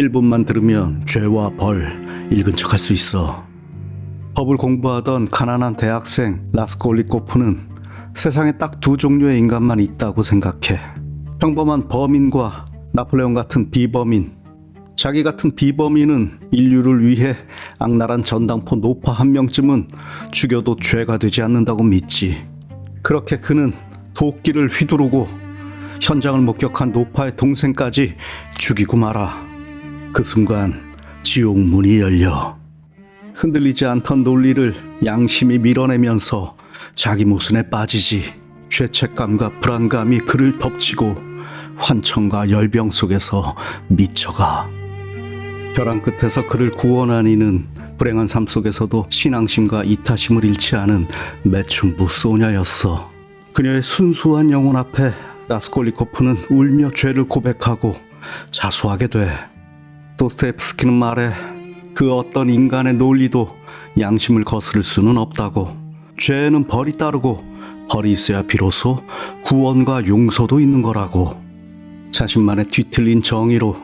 1분만 들으면 죄와 벌 읽은 척할 수 있어. 법을 공부하던 가난한 대학생 라스콜리코프는 세상에 딱 두 종류의 인간만 있다고 생각해. 평범한 범인과 나폴레옹 같은 비범인. 자기 같은 비범인은 인류를 위해 악랄한 전당포 노파 한 명쯤은 죽여도 죄가 되지 않는다고 믿지. 그렇게 그는 도끼를 휘두르고 현장을 목격한 노파의 동생까지 죽이고 말아. 그 순간 지옥 문이 열려 흔들리지 않던 논리를 양심이 밀어내면서 자기 모순에 빠지지 죄책감과 불안감이 그를 덮치고 환청과 열병 속에서 미쳐가. 벼랑 끝에서 그를 구원한 이는 불행한 삶 속에서도 신앙심과 이타심을 잃지 않은 매춘부 소녀였어. 그녀의 순수한 영혼 앞에 라스콜리코프는 울며 죄를 고백하고 자수하게 돼 도스토옙스키는 말해 그 어떤 인간의 논리도 양심을 거스를 수는 없다고 죄에는 벌이 따르고 벌이 있어야 비로소 구원과 용서도 있는 거라고 자신만의 뒤틀린 정의로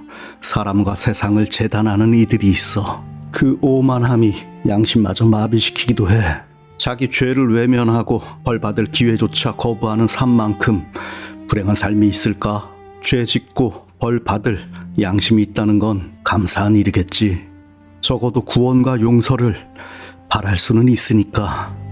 사람과 세상을 재단하는 이들이 있어 그 오만함이 양심마저 마비시키기도 해. 자기 죄를 외면하고 벌 받을 기회조차 거부하는 삶만큼 불행한 삶이 있을까? 죄 짓고 벌 받을 양심이 있다는 건 감사한 일이겠지. 적어도 구원과 용서를 바랄 수는 있으니까.